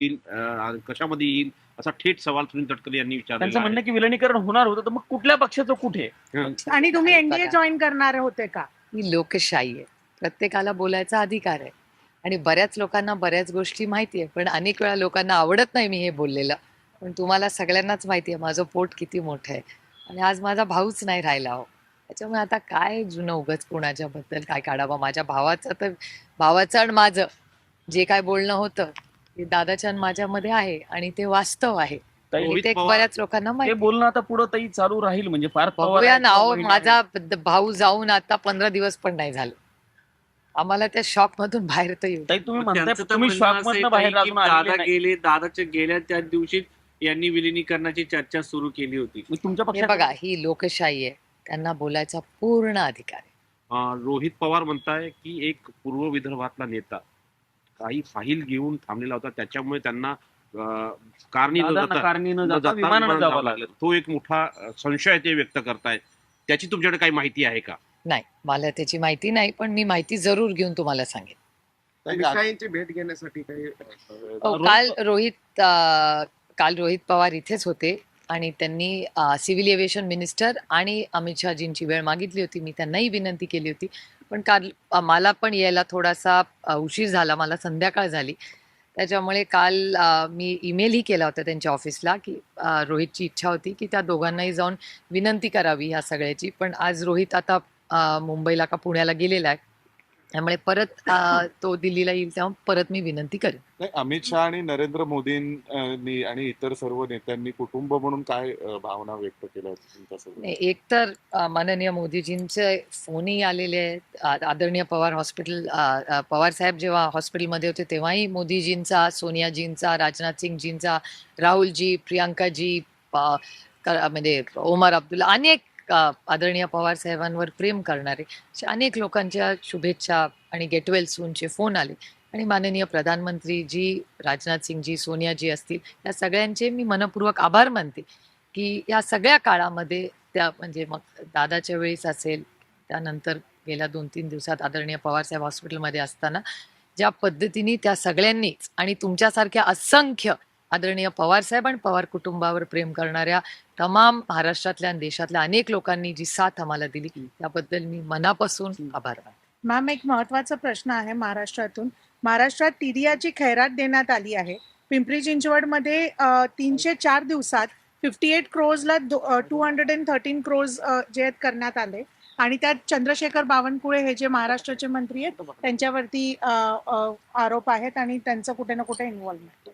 येईल कशामध्ये येईल असा थेट सवाल सुनील तटकरे यांनी त्यांचं म्हणणं आहे. की विलनीकरण होणार होतं तर मग कुठल्या पक्षाचं कुठे? आणि तुम्ही एनडीए. जॉईन करणारे होते का? ही लोकशाही आहे. प्रत्येकाला बोलायचा अधिकार आहे. आणि बऱ्याच लोकांना बऱ्याच गोष्टी माहिती आहे पण अनेक वेळा लोकांना आवडत नाही मी हे बोललेलं. पण तुम्हाला सगळ्यांनाच माहिती आहे माझं पोट किती मोठं आहे. आणि आज माझा भाऊच नाही राहिला हो. त्याच्यामुळे आता काय जुनं उगच कुणाच्या बद्दल काय काढावं? माझ्या भावाचं तर भावाचं आणि माझं. जे काय बोलणं होतं ते दादाच्या आणि माझ्यामध्ये आहे आणि ते वास्तव आहे. ताई, आणि रोहित ते पवार- बऱ्याच लोकांना ते माहिती बोलणं आता पुढे ताई चालू राहील म्हणजे फार पवार बघूया ना अहो माझा. द- भाऊ जाऊन आता पंधरा दिवस पण नाही झाले. आम्हाला त्या शॉक मधून बाहेर तर येऊ ताई तुम्ही मग म्हणताय त्यांचं तर तुम्ही म्हणणं शॉक असं मधनं आहे बाहेर ताई की अजून आलेले दादा नाही. गेले दादाच्या गेल्या त्या दिवशी यांनी विलिनीकरणाची चर्चा सुरू केली होती. मग तुमच्या हे पक्षात बघा ही लोकशाही आहे. त्यांना बोलायचा पूर्ण अधिकार आहे. अं, रोहित पवार म्हणताय की एक पूर्व विदर्भातला नेता. काही फाईल घेऊन थांबलेला होता. त्याच्यामुळे त्यांना कारणी न दादांना जाता कारणी न न जाता जाता विमानानं विमानानं जावं जावं लागलं. लागलं. तो एक मोठा अं, संशय ते व्यक्त करतायत त्याची तुमच्याकडे काही माहिती आहे का? नाही. मला त्याची माहिती नाही पण मी माहिती जरूर घेऊन तुम्हाला सांगेन. मिठाईंची भेट घेण्यासाठी काही हो, काल रोहित अं, काल रोहित पवार इथेच होते. आणि त्यांनी सिव्हिल एव्हिएशन मिनिस्टर आणि अमित शहाजींची वेळ मागितली होती. मी त्यांनाही विनंती केली होती. पण काल मला पण यायला थोडासा उशीर झाला. मला संध्याकाळ झाली. त्याच्यामुळे काल मी ईमेलही केला होता त्यांच्या ऑफिसला की रोहितची इच्छा होती की त्या दोघांनाही जाऊन विनंती करावी ह्या सगळ्याची. पण आज रोहित आता मुंबईला का पुण्याला गेलेला आहे. त्यामुळे परत तो दिल्लीला येईल तेव्हा परत मी विनंती करेन. नाही अमित शहा आणि नरेंद्र मोदींनी आणि इतर सर्व नेत्यांनी कुटुंब म्हणून काय अ, भावना व्यक्त केल्या होत्या नाही, एक तर अ, माननीय मोदीजींचे फोनही आलेले आहेत. आ- आदरणीय पवार हॉस्पिटल अ, अ, पवार साहेब जेव्हा हॉस्पिटलमध्ये होते तेव्हाही मोदीजींचा सोनियाजींचा राजनाथ सिंगजींचा राहुलजी प्रियांकाजी प- क- म्हणजे ओमर अब्दुल्ला अनेक आदरणीय पवार साहेबांवर प्रेम करणारे अनेक लोकांच्या शुभेच्छा आणि गेट वेल सूनचे फोन आले. आणि माननीय प्रधानमंत्री जी राजनाथ सिंगजी सोनियाजी असतील या सगळ्यांचे मी मनपूर्वक आभार मानते की या सगळ्या काळामध्ये त्या म्हणजे मग दादाच्या वेळेस असेल त्यानंतर गेल्या दोन तीन दिवसात आदरणीय पवारसाहेब हॉस्पिटलमध्ये असताना ज्या पद्धतीने त्या सगळ्यांनीच आणि तुमच्यासारख्या असंख्य आदरणीय पवारसाहेब आणि पवार कुटुंबावर प्रेम करणाऱ्या तमाम महाराष्ट्रातल्या आणि देशातल्या अनेक लोकांनी जी साथ आम्हाला दिली त्याबद्दल मी मनापासून आभार मानते. मॅम एक महत्त्वाचा प्रश्न आहे महाराष्ट्रातून. महाराष्ट्रात टीडीआरची खैरात देण्यात आली आहे. पिंपरी चिंचवडमध्ये तीनशे चार दिवसात fifty eight क्रोजला two hundred and thirteen crores जे आहेत करण्यात आले. आणि त्यात चंद्रशेखर बावनकुळे हे जे महाराष्ट्राचे मंत्री आहेत त्यांच्यावरती आरोप आहेत आणि त्यांचं कुठे ना कुठे इन्व्हॉल्वमेंट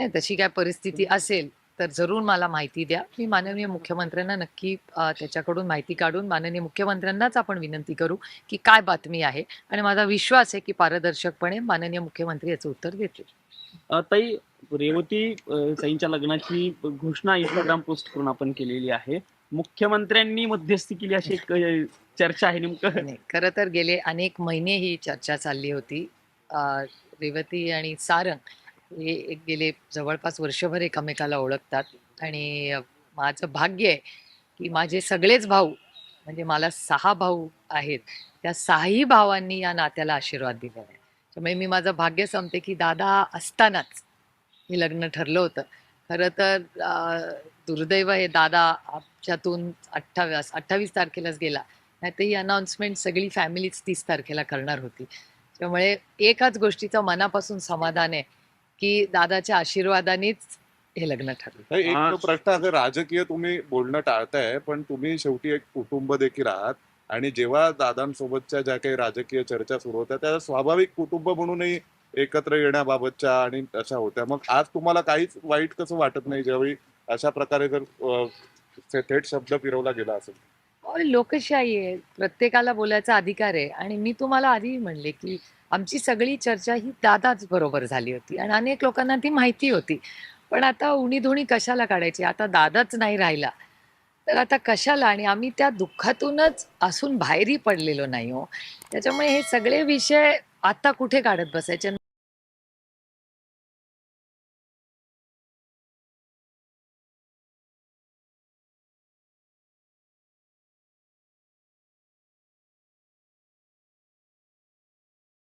नाही तशी काय परिस्थिती असेल तर जरूर मला माहिती द्या. मी माननीय मुख्यमंत्र्यांना नक्की त्याच्याकडून माहिती काढून माननीय मुख्यमंत्र्यांनाच आपण विनंती करू की काय बातमी आहे. आणि माझा विश्वास आहे की पारदर्शकपणे माननीय मुख्यमंत्री याचं उत्तर देतील. ताई रेवती अ, ताईंच्या लग्नाची घोषणा इंस्टाग्राम पोस्ट करून आपण केलेली आहे. मुख्यमंत्र्यांनी मध्यस्थी केली अशी एक चर्चा आहे नेमकं. नाही खरं तर गेले अनेक महिने ही चर्चा चालली होती. रेवती आणि सारंग हे एक गेले जवळपास वर्षभर एकमेकाला ओळखतात. आणि माझं भाग्य आहे की माझे सगळेच भाऊ म्हणजे मला सहा भाऊ आहेत. त्या सहाही भावांनी या नात्याला आशीर्वाद दिलेला आहे. त्यामुळे मी माझं भाग्य समते की दादा असतानाच हे लग्न ठरलं होतं. खरं तर दुर्दैव हे दादा आमच्यातून अठ्ठावीस अठ्ठावीस तारखेलाच गेला. नाही तर ही अनाउन्समेंट सगळी फॅमिलीच तीस तारखेला करणार होती. त्यामुळे एकाच गोष्टीचं मनापासून समाधान आहे. की दादाच्या आशीर्वादानेच हे लग्न ठरलं. नाही, एक हा. तो प्रश्न असा राजकीय तुम्ही बोलणं टाळताय पण तुम्ही शेवटी एक कुटुंब देखील आहात. आणि जेव्हा दादांसोबतच्या ज्या काही राजकीय चर्चा सुरू होत्या त्या स्वाभाविक कुटुंब म्हणूनही एकत्र येण्याबाबतच्या आणि अशा होत्या. मग आज तुम्हाला काहीच वाईट कसं वाटत नाही ज्यावेळी अशा प्रकारे जर अ, थेट शब्द फिरवला गेला असेल? अहो, लोकशाही आहे. प्रत्येकाला बोलायचा अधिकार आहे. आणि मी तुम्हाला आधी म्हणले की आमची सगळी चर्चा ही दादाच बरोबर झाली होती आणि अनेक लोकांना ती माहिती होती. पण आता उणी धुणी कशाला काढायची? आता दादाच नाही राहिला. तर आता कशाला? आणि आम्ही त्या दुःखातूनच असून बाहेरही पडलेलो नाही हो. त्याच्यामुळे हे सगळे विषय आता कुठे काढत बसायचे?